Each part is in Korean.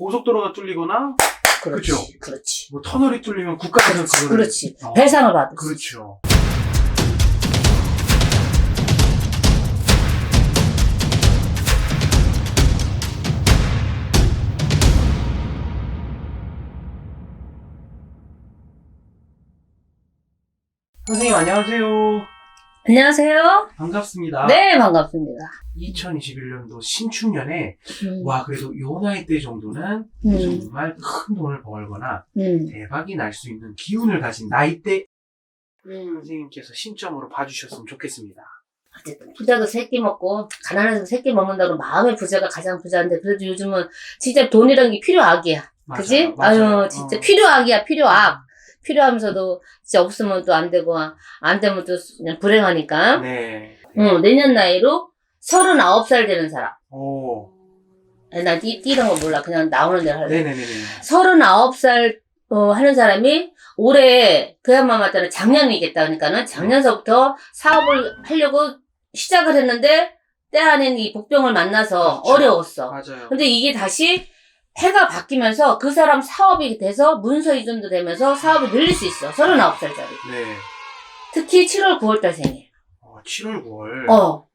고속도로가 뚫리거나 그렇지. 그죠? 그렇지. 뭐 터널이 뚫리면 국가에서 그렇지. 그거를 그렇지. 어, 배상을 받을 수 있어. 그렇죠. 선생님 안녕하세요. 안녕하세요. 반갑습니다. 네, 반갑습니다. 2021년도 신축년에 음, 와 그래도 요 나이 때 정도는 음, 정말 큰 돈을 벌거나 음, 대박이 날 수 있는 기운을 가진 나이 때 음. 선생님께서 신점으로 봐주셨으면 좋겠습니다. 어쨌든 부자도 새끼 먹고 가난해서 새끼 먹는다고 마음의 부자가 가장 부자인데 그래도 요즘은 진짜 돈이란 게 필요악이야. 그지? 아유 진짜 어. 필요악이야 필요악. 필요하면서도 진짜 없으면 또 안 되고 안 되면 또 그냥 불행하니까. 네. 응, 내년 나이로 39살 되는 사람. 오. 아니, 띠는 거 몰라. 그냥 나오는 대로 할래. 네네네네. 39살 어, 하는 사람이 올해 그야말로 맞다는 작년이겠다. 그러니까는 작년서부터 사업을 하려고 시작을 했는데 때 아닌 이 복병을 만나서 그렇죠. 어려웠어. 맞아요. 근데 이게 다시 해가 바뀌면서 그 사람 사업이 돼서 문서 이전도 되면서 사업이 늘릴 수 있어. 39살짜리. 네. 특히 7월, 9월달 생일. 어, 7월, 9월. 어.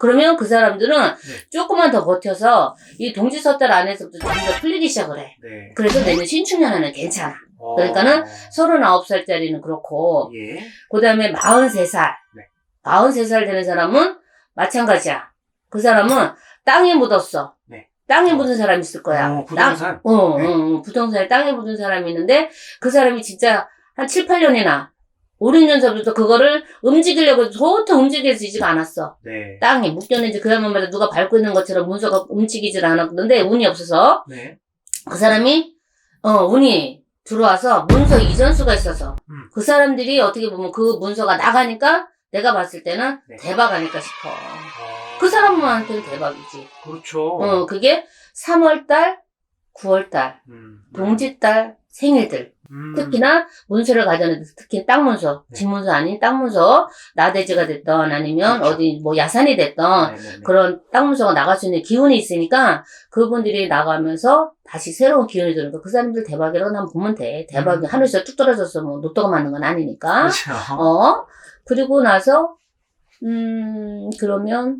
그러면 그 사람들은 네. 조금만 더 버텨서 이 동지서달 안에서부터 좀더 풀리기 시작을 해. 네. 그래서 내년 신축년에는 괜찮아. 어, 그러니까는 39살짜리는 그렇고, 예. 그 다음에 43살. 네. 43살 되는 사람은 마찬가지야. 그 사람은 땅에 묻었어. 네. 땅에 어. 묻은 사람이 있을 거야. 어, 부동산. 땅, 어, 네. 어, 어, 부동산에 땅에 묻은 사람이 있는데, 그 사람이 진짜 한 7, 8년이나, 5, 6년 전부터 그거를 움직이려고 도통 움직여지지가 않았어. 네. 땅에 묶여있는지 그야말로 누가 밟고 있는 것처럼 문서가 움직이질 않았는데, 운이 없어서, 네. 그 사람이 어 운이 들어와서 문서 이전수가 있어서 음. 그 사람들이 어떻게 보면 그 문서가 나가니까 내가 봤을 때는 네. 대박 아닐까 싶어. 어, 그 사람한테는 대박이지. 그렇죠. 어 그게 3월달, 9월달, 음. 동짓달 생일들 음. 특히나 문서를 가져는 특히 땅 문서, 네. 집 문서 아닌 땅 문서 나대지가 됐던 아니면 그렇죠. 어디 뭐 야산이 됐던 네네네. 그런 땅 문서가 나갈 수 있는 기운이 있으니까 그분들이 나가면서 다시 새로운 기운이 거. 그 사람들 대박이라고 난 보면 돼. 대박이 음. 하늘에서 뚝 떨어져서 뭐 노또가 맞는 건 아니니까. 그렇죠. 어? 그리고 나서, 음, 그러면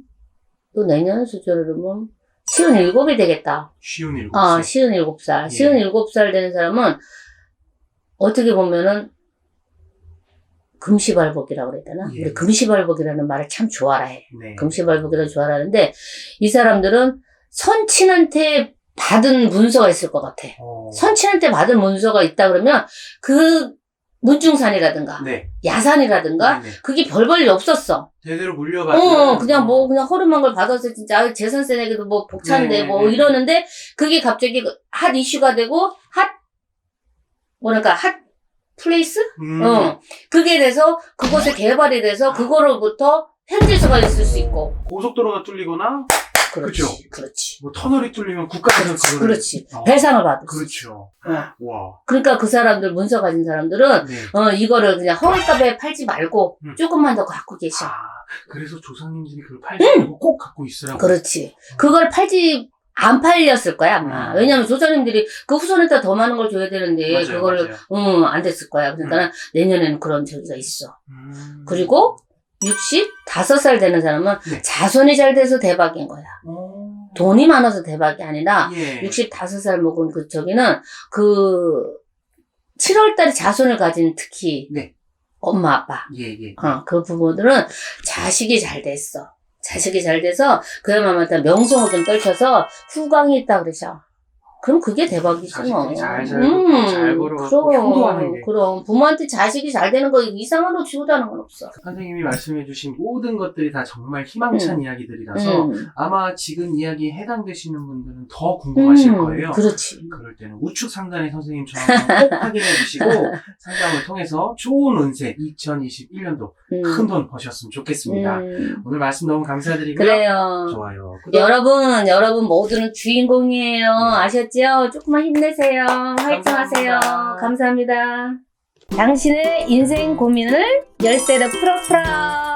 또 내년 수준으로 보면 시은 일곱이 되겠다. 쉬운 일곱 아, 시. 시은 일곱 살. 예. 시은 일곱 살 되는 사람은 어떻게 보면은 금시발복이라고 그래야 되나? 예. 우리 금시발복이라는 말을 참 좋아라 해. 네. 금시발복이라고 좋아하는데 이 사람들은 선친한테 받은 문서가 있을 것 같아. 어. 선친한테 받은 문서가 있다 그러면 그 문중산이라든가 네. 야산이라든가 네네. 그게 별 볼일 없었어. 제대로 물려받은. 어, 그냥 뭐 그냥 허름한 걸 받아서 진짜 재산세내기도 뭐 복찬데 네, 뭐 네. 이러는데 그게 갑자기 핫 이슈가 되고 핫 뭐랄까 핫 플레이스? 음. 어. 그게 돼서 그곳에 개발이 돼서 그거로부터 현지서가 있을 수 있고. 고속도로가 뚫리거나 그렇지. 그죠? 그렇지. 뭐 터널이 뚫리면 국가에서 그렇지. 그거를 그렇지. 어. 배상을 받을 수 그렇죠. 와. 그러니까 그 사람들 문서 가진 사람들은 네. 어 이거를 그냥 허위값에 팔지 말고 음. 조금만 더 갖고 계셔. 아, 그래서 조상님들이 그걸 팔지 말고 꼭 갖고 있으라고. 그렇지. 그걸 팔지 안 팔렸을 거야 아마. 음. 왜냐면 조상님들이 그 후손에다 더 많은 걸 줘야 되는데 맞아요, 그거를. 응, 안 됐을 거야. 그러니까 내년에는 그런 저기가 있어. 음. 그리고 65살 되는 사람은 네. 자손이 잘 돼서 대박인 거야. 어. 돈이 많아서 대박이 아니라 예. 65살 먹은 그 저기는 그 7월달에 자손을 가진 특히 네. 엄마 아빠 예, 예. 어, 그 부모들은 자식이 잘 됐어. 자식이 잘 돼서 그야말로 명성을 좀 떨쳐서 후광이 있다 그러셔. 그럼 그게 대박이지 뭐. 자식들이 잘 살고 잘 벌어갖고 그럼, 효도하는 게. 그럼 부모한테 자식이 잘 되는 거 이상으로 지우다는 건 없어. 선생님이 말씀해주신 모든 것들이 다 정말 희망찬 음. 이야기들이라서 음. 아마 지금 이야기에 해당되시는 분들은 더 궁금하실 음, 거예요. 그렇지. 그럴 때는 우측 상단의 선생님 전화 꼭 확인해 주시고 상담을 통해서 좋은 운세 2021년도 음. 큰 돈 버셨으면 좋겠습니다. 음. 오늘 말씀 너무 감사드리고요. 그래요. 좋아요. 구독, 여러분, 여러분 모두는 주인공이에요. 아셨죠? 조금만 힘내세요. 화이팅 하세요. 감사합니다. 감사합니다. 당신의 인생 고민을 열쇠로 풀어풀어.